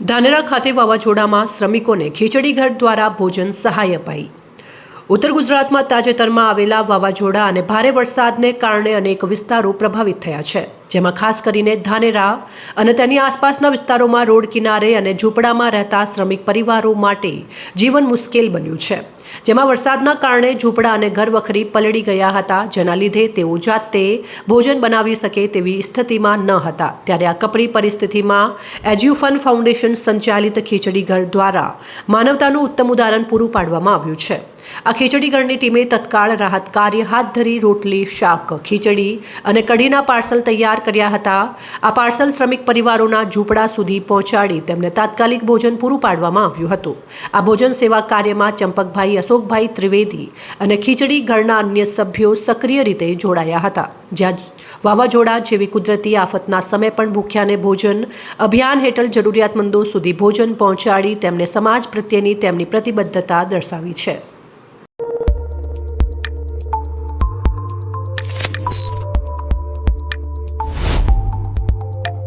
ધાનેરા ખાતે વાવાઝોડામાં શ્રમિકોને ખીચડી ઘર દ્વારા ભોજન સહાય અપાઈ. ઉત્તર ગુજરાતમાં તાજેતરમાં આવેલા વાવાઝોડા અને ભારે વરસાદને કારણે અનેક વિસ્તારો પ્રભાવિત થયા છે. જેમાં ખાસ કરીને ધાનેરા અને તેની આસપાસના વિસ્તારોમાં રોડ કિનારે અને ઝૂંપડામાં રહેતા શ્રમિક પરિવારો માટે જીવન મુશ્કેલ બન્યું છે. જેમાં વરસાદના કારણે ઝૂંપડા અને ઘરવખરી પલળી ગયા હતા, જેના લીધે તેઓ જાતે ભોજન બનાવી શકે તેવી સ્થિતિમાં ન હતા. ત્યારે આ કપરી પરિસ્થિતિમાં એજ્યુફન ફાઉન્ડેશન સંચાલિત ખીચડી ઘર દ્વારા માનવતાનું ઉત્તમ ઉદાહરણ પૂરું પાડવામાં આવ્યું છે. આ ખીચડી ઘરની ટીમે તત્કાળ રાહત કાર્ય હાથ ધરી રોટલી, શાક, ખીચડી અને કઢીના પાર્સલ તૈયાર કર્યા હતા. આ પાર્સલ શ્રમિક પરિવારોના ઝૂંપડા સુધી પહોંચાડી તેમને તાત્કાલિક ભોજન પૂરું પાડવામાં આવ્યું હતું. આ ભોજન સેવા કાર્યમાં ચંપકભાઈ, અશોકભાઈ ત્રિવેદી અને ખીચડી ઘરના અન્ય સભ્યો સક્રિય રીતે જોડાયા હતા. જ્યાં વાવાઝોડા જેવી કુદરતી આફતના સમય પણ ભૂખ્યાને ભોજન અભિયાન હેઠળ જરૂરિયાતમંદો સુધી ભોજન પહોંચાડી તેમને સમાજ પ્રત્યેની તેમની પ્રતિબદ્ધતા દર્શાવી છે.